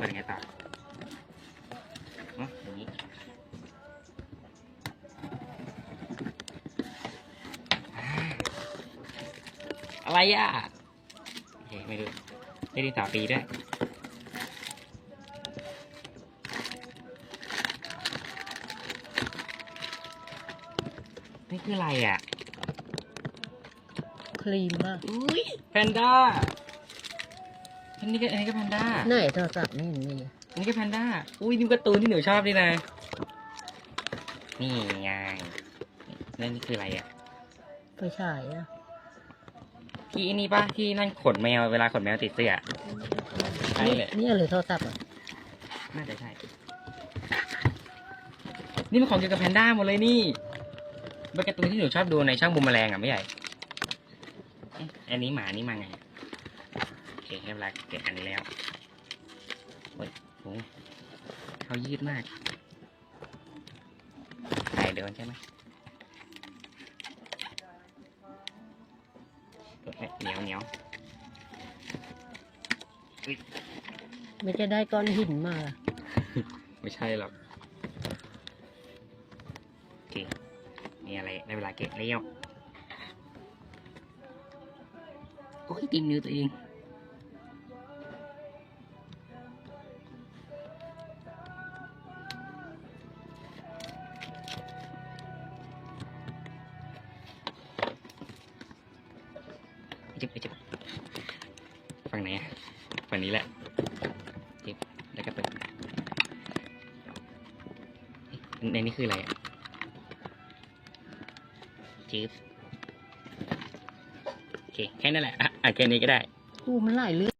เปิดยังไงต่ออ๋ออย่างนี้อ่าอะไรอะโอเคไม่รู้ได้ดินสอปีด้วยนี่คืออะไรอะ ครีมมากอุ้ยแพนด้า อันนี้ก็อันนี้ก็แพนด้า ไหนโทรศัพท์ไม่เห็นมีอันนี้ก็แพนด้า อุ้ยนี่การ์ตูนที่หนูชอบนี่นะ นี่ไงนั่นนี่คืออะไรอะไฟฉายอะที่นี่ปะที่นั่นขนแมวเวลาขนแมวติดเสื้อ ใช่เลย นี่หรือโทรศัพท์อะน่าจะใช่ นี่มันของเกี่ยวกับแพนด้าหมดเลยนี่เป็นการ์ตูนที่หนูชอบดูในช่างบูมแมลงอะไม่ใหญ่เอ๊ะอันนี้หมานี่มาไง อะโอเคให้เวลาเก็บอันนี้แล้วโอ้ยโหเขายืดมากใส่เดินใช่ไหมเอ๊ะเหนียวเหนียวไม่จะได้ก้อนหินมาล่ะ ไม่ใช่หรอกโอเคนี่อะไรได้เวลาเก็บแล้วโอ้ยตีมือตัวเอง จิบจิบฝั่งไหนอะฝั่งนี้แหละจิบแล้วก็เปิดในนี้คืออะไรอะจิบโอเคแค่นั้นแหละอะอะแค่นี้ก็ได้กูมันหลายเรื่อง